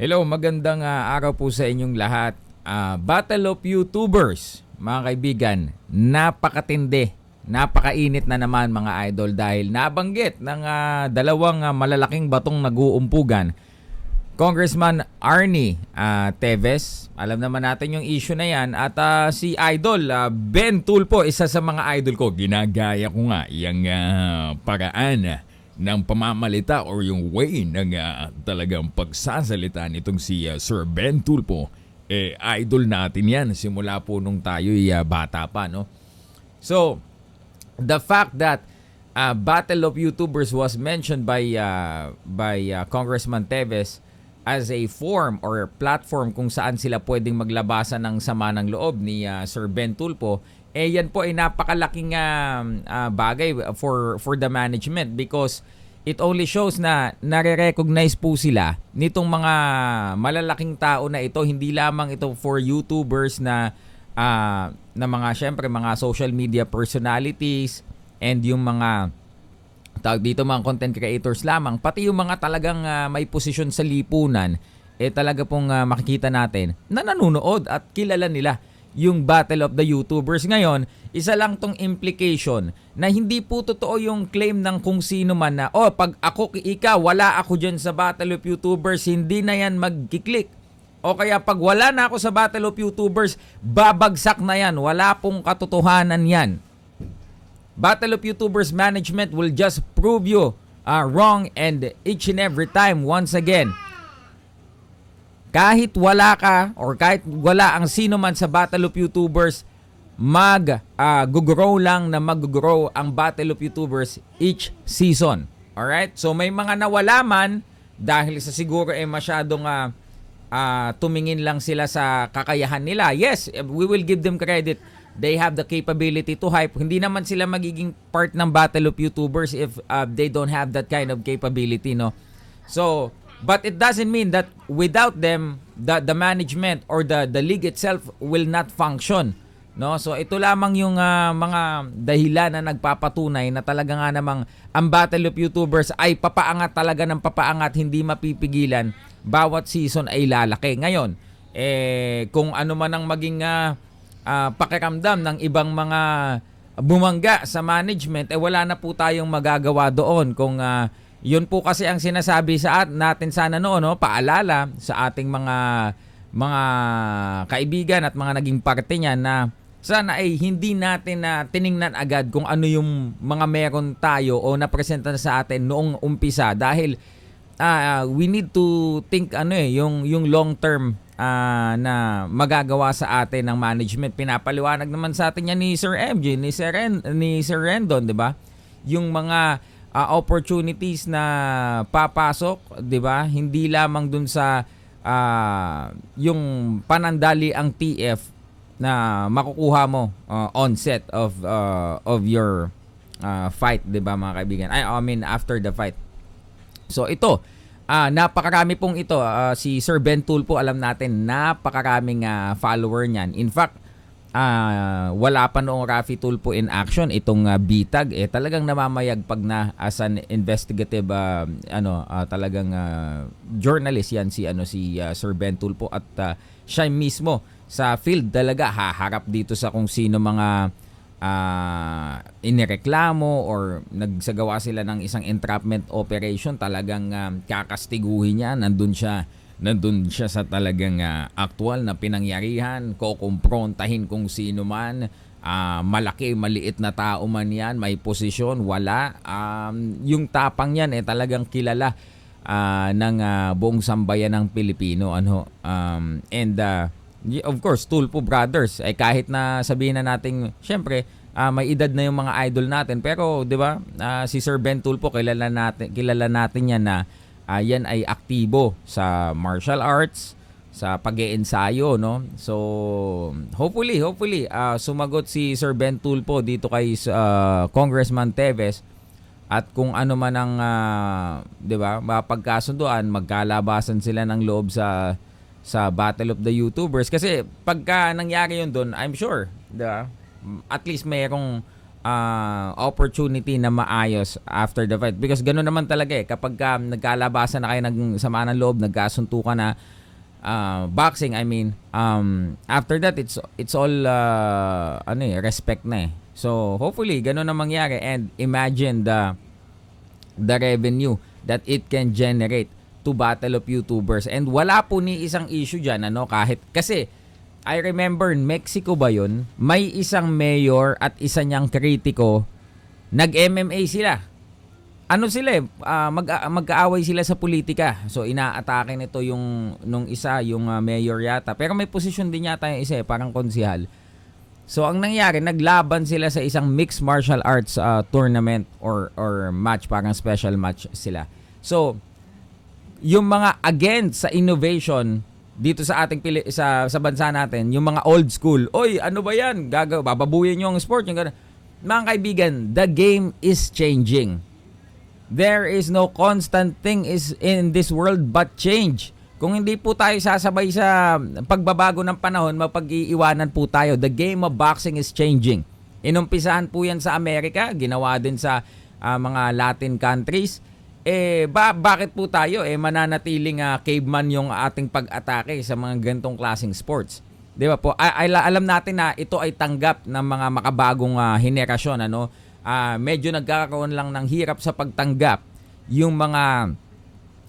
Hello, magandang ah, araw po sa inyong lahat. Ah, Battle of YouTubers, mga kaibigan, napakatindi. Napakainit na naman mga idol dahil nabanggit ng ah, dalawang ah, malalaking batong nag-uumpugan. Congressman Arnie ah, Teves, alam naman natin yung issue na yan. At ah, si Idol, ah, Ben Tulpo, isa sa mga idol ko. Ginagaya ko nga yung ah, paraan ng pamamalita or yung way ng ah, talagang pagsasalita nitong si ah, Sir Ben Tulpo. Eh, idol natin yan simula po nung tayo bata pa, no? So, the fact that uh, Battle of YouTubers was mentioned by uh, by uh, Congressman Teves as a form or platform kung saan sila pwedeng maglabasan ng sama ng loob ni uh, Sir Ben Tulpo eh yan po ay napakalaking uh, uh, bagay for for the management because it only shows na nare-recognize po sila nitong mga malalaking tao na ito. Hindi lamang ito for YouTubers na ah, na mga syempre mga social media personalities and yung mga tawag dito mga content creators lamang pati yung mga talagang ah, may posisyon sa lipunan eh talaga pong ah, makikita natin na nanonood at kilala nila yung Battle of the YouTubers ngayon isa lang tong implication na hindi po totoo yung claim ng kung sino man na oh pag ako ikaw wala ako dyan sa Battle of YouTubers hindi na yan magkiklik o kaya pag wala na ako sa Battle of YouTubers, babagsak na yan. Wala pong katotohanan yan. Battle of YouTubers management will just prove you uh, wrong and each and every time, once again, kahit wala ka or kahit wala ang sino man sa Battle of YouTubers, mag uh, gugrow lang na mag-grow ang Battle of YouTubers each season. Alright? So may mga nawala man dahil sa siguro eh masyadong uh, uh, tumingin lang sila sa kakayahan nila. Yes, we will give them credit. They have the capability to hype. Hindi naman sila magiging part ng Battle of YouTubers if uh, they don't have that kind of capability, no? So, but it doesn't mean that without them, the, the management or the, the league itself will not function. No? So ito lamang yung uh, mga dahilan na nagpapatunay na talaga nga namang ang Battle of YouTubers ay papaangat talaga ng papaangat, hindi mapipigilan. Bawat season ay lalaki. Ngayon, eh, kung ano man ang maging uh, uh, pakiramdam ng ibang mga bumangga sa management, eh wala na po tayong magagawa doon. Kung uh, yun po kasi ang sinasabi sa at natin sana noon, no? paalala sa ating mga mga kaibigan at mga naging parte niyan na sana ay hindi natin na tiningnan agad kung ano yung mga meron tayo o napresenta na sa atin noong umpisa dahil uh, we need to think ano eh yung yung long term uh, na magagawa sa atin ng management pinapaliwanag naman sa atin yan ni Sir MJ ni Sir Ren, ni Sir Rendon di ba yung mga uh, opportunities na papasok di ba hindi lamang dun sa uh, yung panandali ang TF na makukuha mo uh, onset of uh, of your uh, fight, 'di ba mga kaibigan? I, I mean after the fight. So ito, uh, napakarami pong ito uh, si Sir Ben Tulpo alam natin napakaraming uh, follower niyan. In fact, uh, wala pa noong Rafi Tulpo in action itong uh, bitag. Eh talagang namamayagpag na as an investigative uh, ano uh, talagang uh, journalist yan si ano si uh, Sir Ben Tulpo at uh, siya mismo sa field talaga haharap dito sa kung sino mga uh, inireklamo or nagsagawa sila ng isang entrapment operation. Talagang uh, kakastiguhin niya. Nandun siya nandun siya sa talagang uh, actual na pinangyarihan. Kokomprontahin kung sino man. Uh, malaki maliit na tao man yan may posisyon wala. Um, yung tapang yan eh talagang kilala uh, ng uh, buong sambayan ng Pilipino ano? Um, and uh, of course, Tulpo Brothers, ay kahit na sabihin na nating, syempre, uh, may edad na yung mga idol natin, pero 'di ba? Uh, si Sir Ben Tulpo kilala natin kilala natin yan na uh, yan ay aktibo sa martial arts, sa pag-iensayo, no? So, hopefully, hopefully uh, sumagot si Sir Ben Tulpo dito kay uh, Congressman Teves at kung ano man ang uh, 'di ba, mapagkasunduan, magkalabasan sila ng loob sa sa Battle of the YouTubers kasi pagka nangyari yun doon, I'm sure, 'di ba? At least mayroong ah, opportunity na maayos after the fight. Because gano'n naman talaga eh. Kapag ka nagkalabasan na kayo ng sama ng loob, nagkasuntukan na ah, boxing, I mean, um, after that, it's it's all ah, ano eh, respect na eh. So, hopefully, gano'n na mangyari. And imagine the the revenue that it can generate to Battle of YouTubers. And wala po ni isang issue dyan, ano, kahit, kasi, I remember, Mexico ba yun? May isang mayor at isa niyang kritiko, nag-MMA sila. Ano sila eh, ah, mag, ah, magkaaway sila sa politika. So, inaatake nito yung, nung isa, yung ah, mayor yata. Pero may posisyon din yata yung isa eh, parang konsihal. So ang nangyari, naglaban sila sa isang mixed martial arts uh, tournament or or match, parang special match sila. So yung mga against sa innovation dito sa ating pili- sa sa bansa natin, yung mga old school, oy, ano ba 'yan? Gagaw, bababuyin ang sport, yung ganun. Mga kaibigan, the game is changing. There is no constant thing is in this world but change. Kung hindi po tayo sasabay sa pagbabago ng panahon, mapag-iiwanan po tayo. The game of boxing is changing. Inumpisahan po yan sa Amerika, ginawa din sa ah, mga Latin countries. Eh, ba, bakit po tayo eh mananatiling ah, caveman yung ating pag-atake sa mga ganitong klaseng sports? 'Di ba po? Ay, alam natin na ito ay tanggap ng mga makabagong ah, henerasyon ano. Ah, medyo nagkakaroon lang ng hirap sa pagtanggap yung mga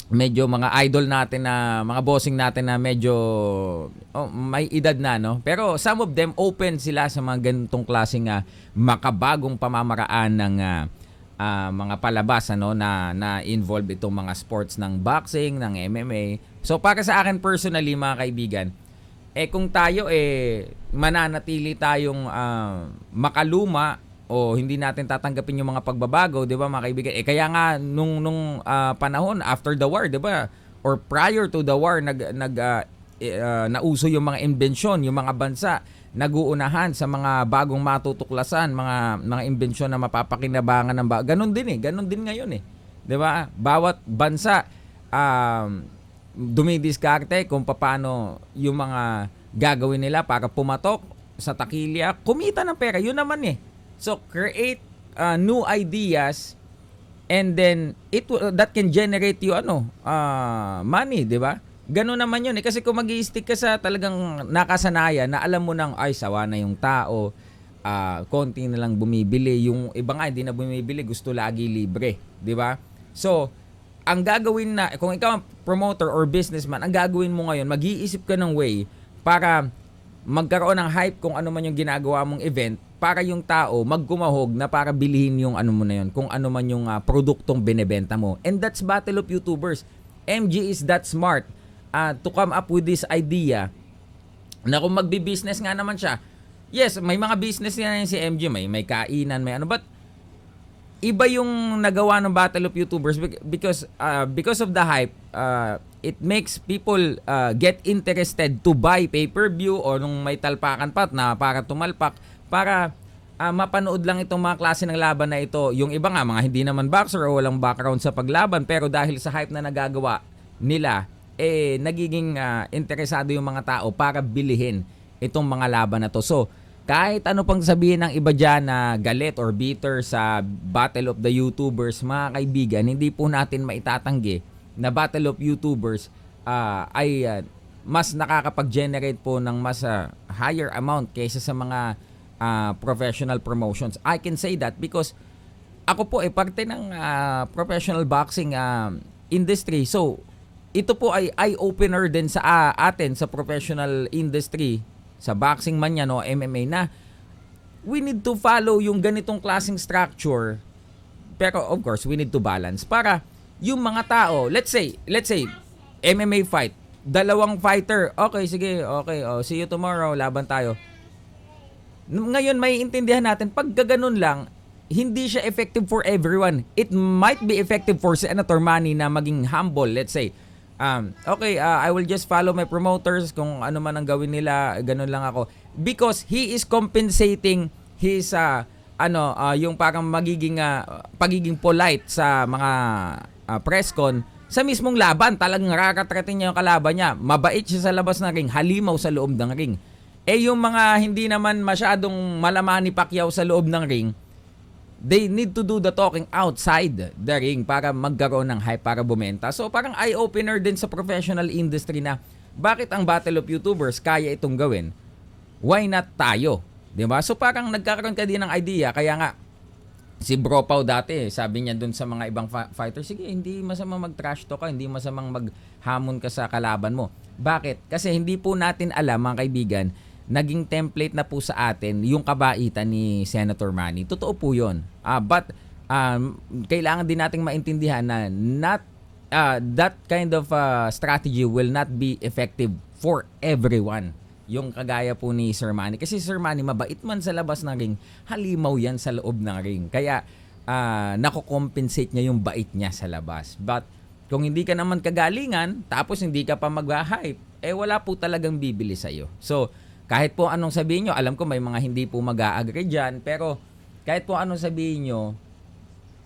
medyo mga idol natin na mga bossing natin na medyo oh, may edad na no pero some of them open sila sa mga ganitong klaseng ah, makabagong pamamaraan ng ah, ah, mga palabas ano na na involve itong mga sports ng boxing ng MMA so para sa akin personally mga kaibigan eh kung tayo eh mananatili tayong ah, makaluma o hindi natin tatanggapin yung mga pagbabago, 'di ba mga kaibigan? Eh kaya nga nung nung ah, panahon after the war, 'di ba? Or prior to the war nag nag eh, ah, nauso yung mga imbensyon, yung mga bansa naguunahan sa mga bagong matutuklasan, mga mga imbensyon na mapapakinabangan ng ba. Ganon din eh, ganon din ngayon eh. 'Di ba? Bawat bansa um, dumidiskarte kung paano yung mga gagawin nila para pumatok sa takilya, kumita ng pera. Yun naman eh. So create uh, new ideas and then it that can generate you ano, uh, money, 'di ba? Ganun naman 'yun eh kasi kung magi-stick ka sa talagang nakasanayan na alam mo nang ay sawa na yung tao, ah, konti na lang bumibili, yung iba nga hindi na bumibili, gusto lagi libre, 'di ba? So, ang gagawin na kung ikaw ang promoter or businessman, ang gagawin mo ngayon, mag-iisip ka ng way para magkaroon ng hype kung ano man yung ginagawa mong event para yung tao magkumahog na para bilhin yung ano mo na yun, kung ano man yung ah, produktong binebenta mo. And that's Battle of YouTubers. MG is that smart ah, to come up with this idea na kung magbi-business nga naman siya, yes, may mga business na yan si MG, may, may kainan, may ano, but iba yung nagawa ng Battle of YouTubers bec- because uh, because of the hype uh, it makes people uh, get interested to buy pay-per-view or nung may talpakan pa na para tumalpak para uh, mapanood lang itong mga klase ng laban na ito. Yung iba nga mga hindi naman boxer o walang background sa paglaban pero dahil sa hype na nagagawa nila eh nagiging uh, interesado yung mga tao para bilihin itong mga laban na to. So kahit ano pang sabihin ng iba dyan na galit or bitter sa Battle of the YouTubers, mga kaibigan, hindi po natin maitatanggi na Battle of YouTubers ah, ay ah, mas nakakapag-generate po ng mas ah, higher amount kaysa sa mga ah, professional promotions. I can say that because ako po ay parte ng ah, professional boxing ah, industry. So, ito po ay eye-opener din sa ah, atin sa professional industry. Sa boxing man yan o MMA na we need to follow yung ganitong klaseng structure. Pero of course we need to balance. Para yung mga tao let's say let's say MMA fight. Dalawang fighter. Okay sige okay oh, see you tomorrow laban tayo. Ngayon may intindihan natin pag gaganon lang hindi siya effective for everyone. It might be effective for Senator Manny na maging humble let's say um, okay, uh, I will just follow my promoters kung ano man ang gawin nila, ganun lang ako. Because he is compensating his uh, ano, uh, yung parang magiging uh, pagiging polite sa mga uh, press con sa mismong laban. Talagang nakakatratin niya yung kalaban niya. Mabait siya sa labas ng ring, halimaw sa loob ng ring. Eh yung mga hindi naman masyadong malaman Pacquiao sa loob ng ring, they need to do the talking outside the ring para magkaroon ng hype para bumenta. So parang eye-opener din sa professional industry na bakit ang Battle of YouTubers kaya itong gawin? Why not tayo? ba? So parang nagkakaroon ka din ng idea kaya nga si Bro Pao dati, sabi niya dun sa mga ibang fighter, sige, hindi masamang mag-trash talk ka, hindi masamang maghamon ka sa kalaban mo. Bakit? Kasi hindi po natin alam, mga kaibigan, naging template na po sa atin yung kabaitan ni Senator Manny. Totoo po yun. Ah, but um, kailangan din nating maintindihan na not uh, that kind of uh, strategy will not be effective for everyone. Yung kagaya po ni Sir Manny. Kasi Sir Manny, mabait man sa labas ng ring, halimaw yan sa loob ng ring. Kaya, uh, nako-compensate niya yung bait niya sa labas. But, kung hindi ka naman kagalingan, tapos hindi ka pa mag-hype, eh wala po talagang bibili sa'yo. So, kahit po anong sabihin nyo, alam ko may mga hindi po mag-a-agree dyan, pero kahit po anong sabihin nyo,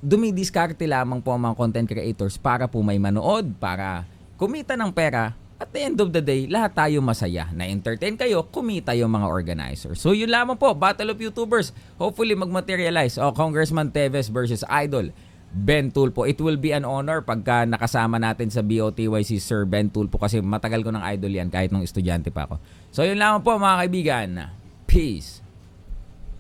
dumidiskarte lamang po ang mga content creators para po may manood, para kumita ng pera. At the end of the day, lahat tayo masaya. Na-entertain kayo, kumita yung mga organizers. So yun lamang po, Battle of YouTubers. Hopefully mag-materialize. O, Congressman Teves versus Idol. Ben Tulpo. It will be an honor pagka nakasama natin sa BOTY si Sir Ben Tulpo kasi matagal ko ng idol yan kahit nung estudyante pa ako. So yun lamang po mga kaibigan. Peace.